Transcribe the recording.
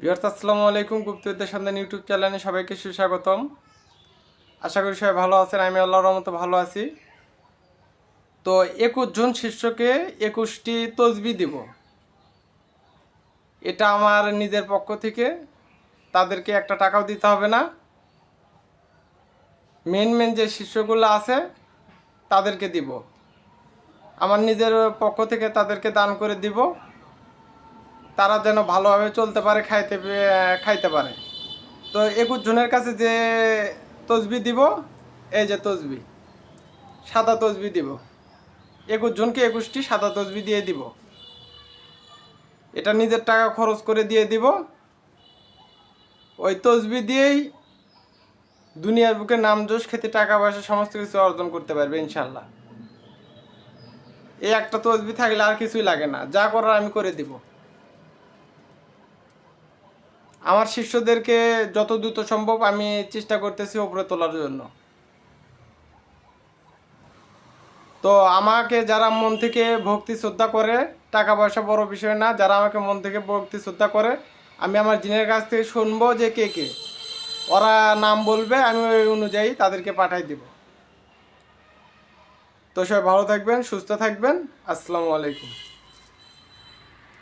বিহার আসসালামু আলাইকুম গুপ্তবিদ্যা সন্ধান ইউটিউব চ্যানেলে সবাইকে সুস্বাগতম। আশা করি সবাই ভালো আছেন, আমি আল্লাহর রহমতে ভালো আছি। তো একুশ জন শিষ্যকে একুশটি তসবি দিব। এটা আমার নিজের পক্ষ থেকে, তাদেরকে একটা টাকাও দিতে হবে না। মেন মেন যে শিষ্যগুলো আছে, তাদেরকে দিব। আমার নিজের পক্ষ থেকে তাদেরকে দান করে দিব। তারা যেন ভালোভাবে চলতে পারে, খাইতে খাইতে পারে। তো একুশ জনের কাছে যে তসবি দিব, এই যে তসবি, সাদা তসবি দিব। একুশ জনকে একুশটি সাদা তসবি দিয়ে দিব। এটা নিজের টাকা খরচ করে দিয়ে দিব। ওই তসবি দিয়েই দুনিয়ার বুকে নাম যশ খেতে টাকা পয়সা সমস্ত কিছু অর্জন করতে পারবে, ইনশাল্লাহ। এই একটা তসবি থাকলে আর কিছুই লাগে না। যা করার আমি করে দিব। আমার শিষ্যদেরকে যত দ্রুত সম্ভব আমি চেষ্টা করতেছি ওপরে তোলার জন্য। তো আমাকে যারা মন থেকে ভক্তি শ্রদ্ধা করে, টাকা পয়সা বড় বিষয় না, যারা আমাকে মন থেকে ভক্তি শ্রদ্ধা করে, আমি আমার জিনের কাছ থেকে শুনব যে কে কে। ওরা নাম বলবে, আমি ওই অনুযায়ী তাদেরকে পাঠাই দিব। তো সবাই ভালো থাকবেন, সুস্থ থাকবেন। আসসালামু আলাইকুম।